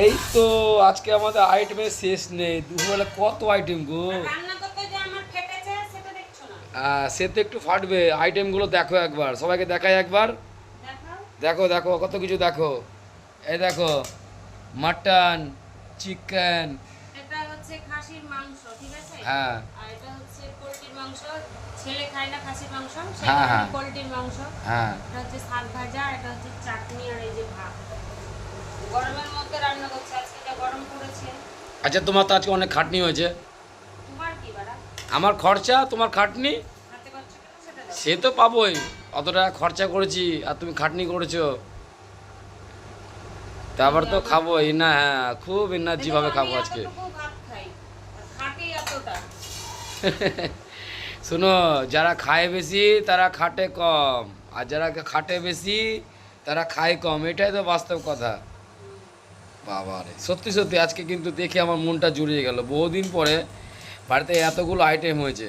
এই তো আজকে আমাদের আইটেমের শেষ নেই। দুপুরবেলা কত আইটেম গো? সে তো একটু ফাটবে। আইটেমগুলো দেখো একবার। সবাইকে দেখাই একবার। দেখো। দেখো কত কিছু দেখো। এই দেখো মাটন চিকেন হ্যাঁ। ছেলে খায় না খাসির মাংস হ্যাঁ, হ্যাঁ। পোলট্রির মাংস। হ্যাঁ। এটা হচ্ছে শাক ভাজা এটা হচ্ছে চাটনি আর এই যে ভাত। গরমের মধ্যে রান্না করছে আজকে যা গরম পড়েছে। আচ্ছা তোমার তো আজকে অনেক খাটনি হয়েছে। তোমার কি বাড়া? আমার খরচা তোমার খাটনি? সে তো পাবোই অত টাকা খরচা করেছি আর তুমি খাটনি করেছ। তারপর তো খাব না হ্যাঁ খুব এনার্জিভাবে খাব আজকে। শোনো যারা খায় বেশি তারা খাটে কম। আর যারা খাটে বেশি তারা খায় কম। এটাই তো বাস্তব কথা। বাবা রে সত্যি সত্যি আজকে কিন্তু দেখে আমার মনটা জুড়িয়ে গেল। বহুদিন পরে বাড়িতে এতগুলো আইটেম হয়েছে।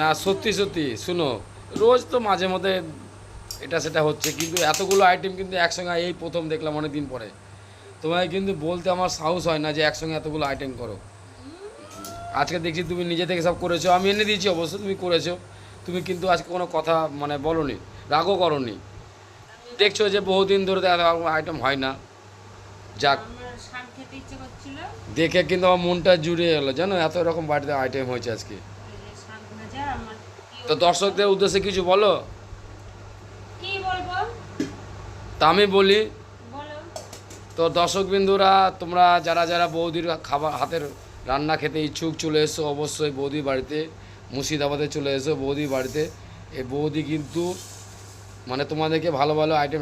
না সত্যি সত্যি শুনো রোজ তো মাঝে মধ্যে এটা সেটা হচ্ছে কিন্তু এতগুলো আইটেম কিন্তু একসঙ্গে এই প্রথম দেখলাম অনেক দিন পরে। তোমায় কিন্তু বলতে আমার সাহস হয় না যে একসঙ্গে এতগুলো আইটেম করো। আজকে দেখছি তুমি নিজে থেকে সব করেছ আমি এনে দিয়েছি অবশ্য তুমি করেছ। তুমি কিন্তু আজকে কোনো কথা মানে বলনি রাগও করনি। দেখছ যে বহুদিন ধরে আইটেম হয় না। যাক। দেখে কিন্তু আমার মনটা জুড়ে গেলো জানো? এত রকম বাড়িতে আইটেম হয়েছে আজকে। তো দর্শকদের উদ্দেশ্যে কিছু বলো? তা আমি বলি। তো দর্শক বিন্দুরা তোমরা যারা যারা বৌদির খাবার হাতের রান্না খেতে ইচ্ছুক চলে এসো অবশ্যই বৌদি বাড়িতে মুর্শিদাবাদে চলে এসো বৌদি বাড়িতে। এই বৌদি কিন্তু মানে তোমাদেরকে ভালো ভালো আইটেম